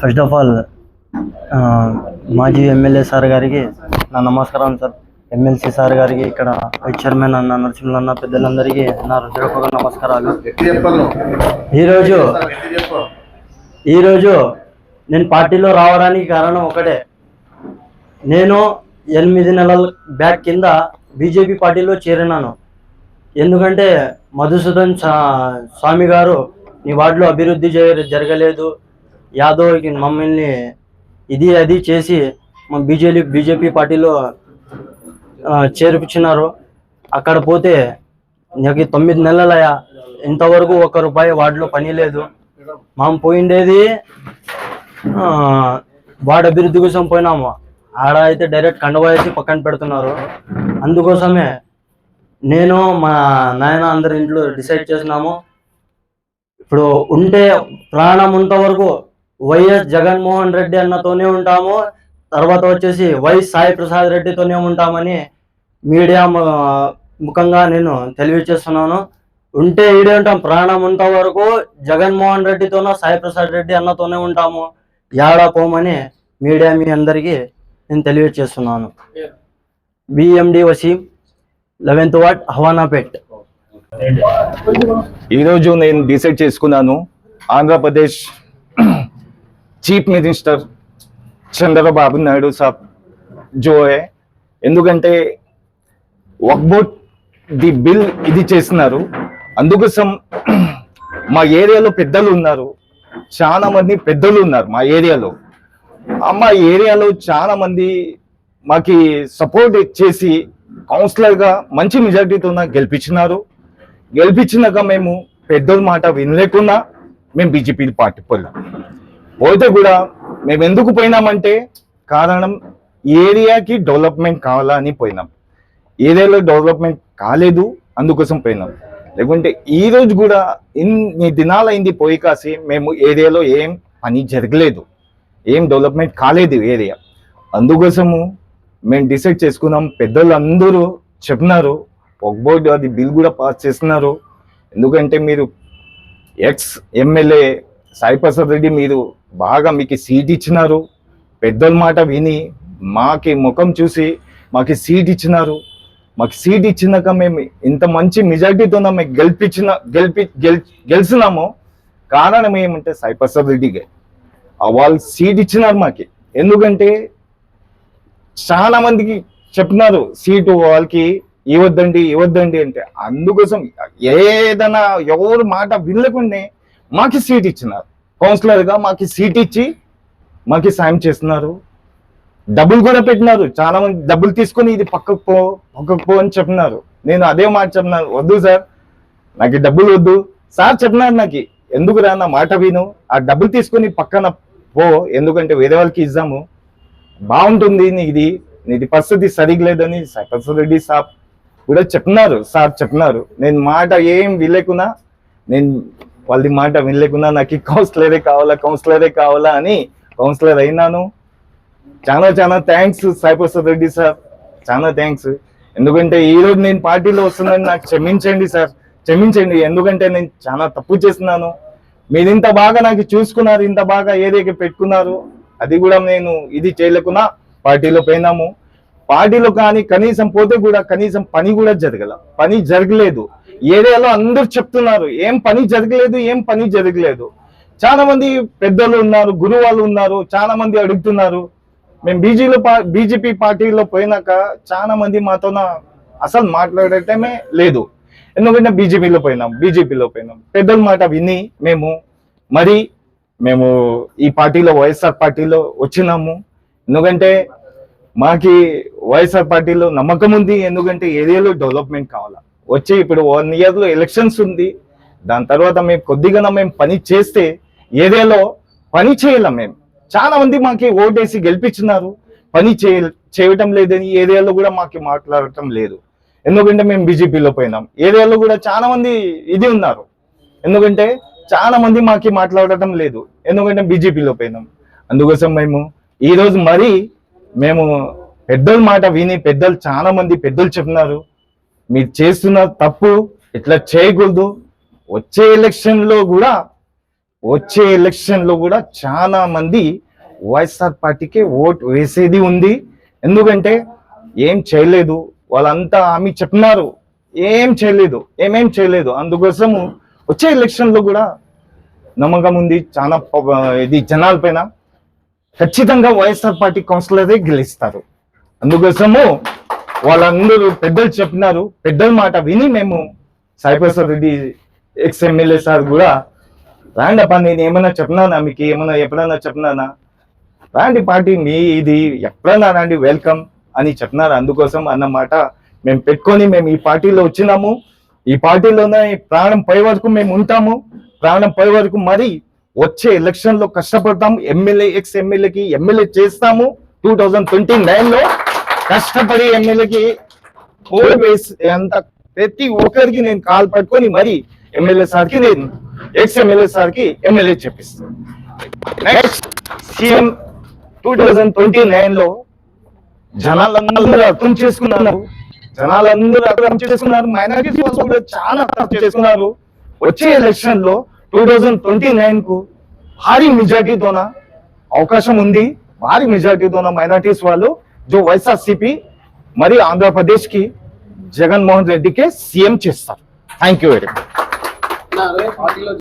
First of all మాజీ MLA sir గారికి నా నమస్కారం సార్. ఎమ్మెల్సీ సార్ గారికి ఇక్కడ వైస్ చైర్మన్ అన్న నరసింహులు అన్న పెద్దలందరికీ నా హృదయపూర్వక నమస్కారాలు. ఈరోజు ఈరోజు నేను పార్టీలో రావడానికి కారణం ఒకటే. నేను ఎనిమిది నెలల బ్యాక్ కింద బీజేపీ పార్టీలో చేరినాను. ఎందుకంటే మధుసూదన్ స్వామి గారు నీ వార్డులో అభివృద్ధి జరగలేదు. యాదవ్ మమ్మల్ని ఇది అది చేసి మా బీజేపీ బీజేపీ పార్టీలో చేర్పించినారు. అక్కడ పోతే నాకు తొమ్మిది నెలలయ్యా. ఇంతవరకు ఒక్క రూపాయి వార్డులో పని లేదు. మనం పోయిండేది వార్డు అభివృద్ధి కోసం పోయినాము. ఆడ అయితే డైరెక్ట్ కండవ వేసి పక్కన పెడుతున్నారు. అందుకోసమే నేను మా నాయన అందరి ఇంట్లో డిసైడ్ చేసినాము. ఇప్పుడు ఉంటే ప్రాణం ఉంత వరకు వైఎస్ జగన్మోహన్ రెడ్డి అన్నతోనే ఉంటాము. తర్వాత వచ్చేసి వై సాయి ప్రసాద్ రెడ్డితోనే ఉంటామని మీడియా ముఖంగా నేను తెలియజేస్తున్నాను. ఉంటే ఈడే ఉంటాం. ప్రాణం ఉంత వరకు జగన్మోహన్ రెడ్డితోనో సాయి ప్రసాద్ రెడ్డి అన్నతోనే ఉంటాము. యాడా పోమని మీడియా మీ అందరికీ నేను తెలియజేస్తున్నాను. BMD Waseem eleventh ward Havanapet. ఈరోజు నేను డిసైడ్ చేసుకున్నాను. ఆంధ్రప్రదేశ్ చీఫ్ మినిస్టర్ చంద్రబాబు నాయుడు సాబ్ జోయే. ఎందుకంటే వక్బోట్ ది బిల్ ఇది చేస్తున్నారు. అందుకోసం మా ఏరియాలో పెద్దలు ఉన్నారు. చాలా మంది పెద్దలు ఉన్నారు మా ఏరియాలో. మా ఏరియాలో చాలా మంది మాకి సపోర్ట్ చేసి కౌన్సిలర్గా మంచి మెజార్టీతో గెలిపించినారు. గెలిపించినాక మేము పెద్దోళ్ళ మాట వినలేకుండా మేము బీజేపీ పార్టీ పోయినాం. పోతే కూడా మేము ఎందుకు పోయినామంటే కారణం ఏరియాకి డెవలప్మెంట్ కావాలా అని పోయినాం. ఏరియాలో డెవలప్మెంట్ కాలేదు అందుకోసం పోయినాం. లేకుంటే ఈ రోజు కూడా ఇన్ని దినాలైంది పోయి కాసి మేము ఏరియాలో ఏం పని జరగలేదు ఏం డెవలప్మెంట్ కాలేదు ఏరియా. అందుకోసము మేము డిసైడ్ చేసుకున్నాం పెద్దలు అందరూ చెప్పినారు ఒక్బోర్డు అది బిల్ కూడా పాస్ చేస్తున్నారు. ఎందుకంటే మీరు ఎక్స్ ఎమ్మెల్యే సాయిప్రసాద్ రెడ్డి మీరు బాగా మీకు సీట్ ఇచ్చినారు. పెద్దల మాట విని మాకి ముఖం చూసి మాకు సీట్ ఇచ్చినారు. మాకు సీట్ ఇచ్చినాక మేము ఇంత మంచి మెజార్టీతో మేము గెలిపించిన గెలిపి గెలిచినాము. కారణం ఏమంటే సాయిప్రసాద్ రెడ్డికి. రెడ్డిగా వాళ్ళు సీట్ ఇచ్చినారు మాకి. ఎందుకంటే చాలా మందికి చెప్పినారు సీటు వాళ్ళకి ఇవ్వద్దండి ఇవ్వద్దండి అంటే అందుకోసం ఏదైనా ఎవరు మాట వినలేకుండానే మాకి సీట్ ఇచ్చినారు. కౌన్సిలర్గా మాకి సీట్ ఇచ్చి మాకి సాయం చేస్తున్నారు. డబ్బులు కూడా పెట్టినారు. చాలా మంది డబ్బులు తీసుకొని ఇది పక్కకు పో పక్కకు పో అని చెప్పినారు. నేను అదే మాట చెప్పినాను. వద్దు సార్ నాకు డబ్బులు వద్దు. సార్ చెప్పినారు నాకు. ఎందుకు రా నా మాట విను? ఆ డబ్బులు తీసుకొని పక్కన పో. ఎందుకంటే వేరే వాళ్ళకి ఇద్దాము. బాగుంటుంది నీది. నీది పరిస్థితి సరిగ్లేదని సర్పంచ్ రెడ్డి సాబ్ కూడా చెప్పినారు సార్ చెప్పినారు. నేను మాట ఏం వినలేకున్నా నేను వాళ్ళది మాట వినలేకున్నా నాకు కౌన్సిలరే కావాలా కౌన్సిలరే కావాలా అని కౌన్సిలర్ అయినాను. చాలా చాలా థ్యాంక్స్ సాయిప్రసాద్ రెడ్డి సార్. చాలా థ్యాంక్స్ ఎందుకంటే ఈ రోజు నేను పార్టీలో వస్తున్నాను నాకు క్షమించండి సార్. క్షమించండి ఎందుకంటే నేను చాలా తప్పు చేస్తున్నాను. మీరు ఇంత బాగా నాకు చూసుకున్నారు ఇంత బాగా ఏదైతే పెట్టుకున్నారు అది కూడా నేను ఇది చేయలేకున్నా పార్టీలో పోయినాము. పార్టీలో కానీ కనీసం పోతే కూడా కనీసం పని కూడా జరగల. పని జరగలేదు. ఏరియాలో అందరూ చెప్తున్నారు ఏం పని జరగలేదు ఏం పని జరగలేదు. చాలా మంది పెద్దలు ఉన్నారు గురువాళ్ళు ఉన్నారు చాలా మంది అడుగుతున్నారు. మేము బీజేలో బీజేపీ పార్టీలో పోయినాక చాలా మంది మాతోన అసలు మాట్లాడటమే లేదు. ఎందుకంటే బీజేపీలో పోయినాం బీజేపీలో పోయినాం. పెద్దల మాట విని మేము మరి మేము ఈ పార్టీలో వైఎస్ఆర్ పార్టీలో వచ్చినాము. ఎందుకంటే మాకి వైఎస్ఆర్ పార్టీలో నమ్మకం ఉంది ఎందుకంటే ఏరియాలో డెవలప్మెంట్ కావాలా. వచ్చి ఇప్పుడు వన్ ఇయర్లో ఎలక్షన్స్ ఉంది దాని తర్వాత మేము కొద్దిగా మేము పని చేస్తే ఏరియాలో పని చేయలేం మేము. చాలా మంది మాకి ఓటేసి గెలిపించినారు పని చేయ చేయటం లేదని ఏరియాలో కూడా మాకు మాట్లాడటం లేదు. ఎందుకంటే మేము బీజేపీలో పోయినాం. ఏరియాలో కూడా చాలా మంది ఇది ఉన్నారు. ఎందుకంటే చాలా మంది మాకి మాట్లాడటం లేదు ఎందుకంటే బీజేపీలో పోయినాం. అందుకోసం మేము ఈరోజు మరీ మరి మేము పెద్దల మాట విని పెద్దలు చాలా మంది పెద్దలు చెప్తున్నారు మీరు చేస్తున్న తప్పు ఇట్లా చేయకూడదు. వచ్చే ఎలక్షన్లో కూడా వచ్చే ఎలక్షన్లో కూడా చాలా మంది వైఎస్ఆర్ పార్టీకి ఓట్ వేసేది ఉంది. ఎందుకంటే ఏం చేయలేదు. వాళ్ళంతా ఆమె చెప్తున్నారు ఏం చేయలేదు. ఏమేం చేయలేదు. అందుకోసము వచ్చే ఎలక్షన్లో కూడా నమ్మకం ఉంది. చాలా ఇది జనాల పైన. ఖచ్చితంగా వైఎస్ఆర్ పార్టీ కౌన్సిలరే గెలుస్తారు. అందుకోసము వాళ్ళందరూ పెద్దలు చెప్పినారు. పెద్దల మాట విని మేము Saiprasad Reddy ex MLA sir కూడా రాండి అప్ప నేను ఏమైనా చెప్పినానా? మీకు ఏమైనా ఎప్పుడైనా చెప్పినానా? రాండి పార్టీ మీ ఇది ఎప్పుడన్నా రాండి వెల్కమ్ అని చెప్పినారు. అందుకోసం అన్నమాట మేము పెట్టుకొని మేము ఈ పార్టీలో వచ్చినాము. ఈ పార్టీలోనే ప్రాణం పై వరకు మేము ఉంటాము. ప్రాణం పై వరకు మరి వచ్చే ఎలక్షన్లో కష్టపడతాం. ఎమ్మెల్యే ఎక్స్ ఎమ్మెల్యేకి ఎమ్మెల్యే చేస్తాము. టూ థౌజండ్ ట్వంటీ నైన్లో కష్టపడి ఎమ్మెల్యేకి ఓటు వేసి అంత ప్రతి ఒక్కరికి నేను కాల్ పట్టుకొని మరి ఎమ్మెల్యే సార్కి నేను ఎక్స్ ఎమ్మెల్యే సార్కి MLA చెప్పిస్తాను next CM two thousand twenty నైన్లో జనాలందరూ అర్థం చేసుకున్నారు. జనాలందరూ అర్థం చేసుకున్నారు. మైనారిటీ కూడా చాలా అర్థం చేసుకున్నారు. వచ్చే ఎలక్షన్లో టూ థౌజండ్ ట్వంటీ నైన్కు భారీ మెజార్టీతోన అవకాశం ఉంది. భారీ మెజార్టీతోన మైనారిటీస్ వాళ్ళు జో వైఎస్ఆర్సీపీ మరి ఆంధ్రప్రదేశ్కి జగన్మోహన్ రెడ్డికే సీఎం చేస్తారు. Thank you very much